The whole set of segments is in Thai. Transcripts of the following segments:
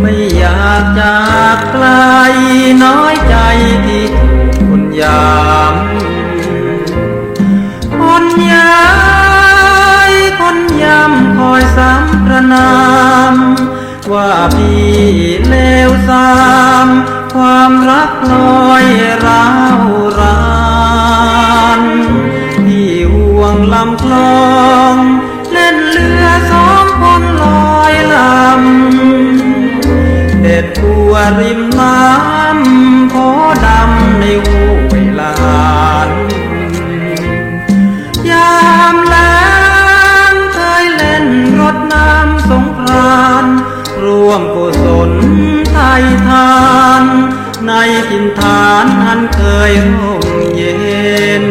ไม่อยากจากไกลน้อยใจที่คนยามคนยายคนยำคอยซ้ำประนาม ว่าพี่เลวทรามความรักลอยร้าวรานที่ห่วงลำคลอ บัวริมน้ำขอดำในห้วยลานยามแล้งเคยเล่นรดน้ำสงกรานร่วมกุศลไทยทาน ในทินฐานอันเคยร่มเย็น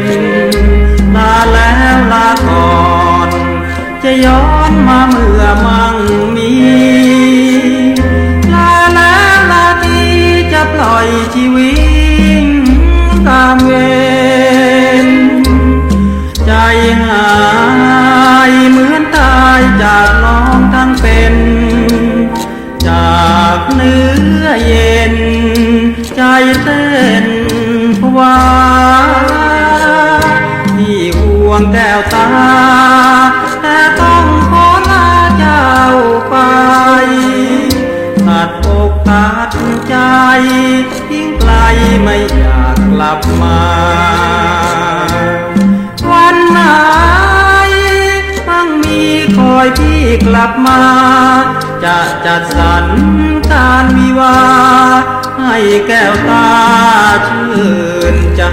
ลาแล้วลาก่อน จะย้อนมาเมื่อ ชีวิตตามเวรใจหา อกตัดใจทิ้งไกลไม่อยากกลับมา วันไหนต้องมีคอยพี่กลับมา จะจัดสรรการวิวา ให้แก้วตาชื่นใจ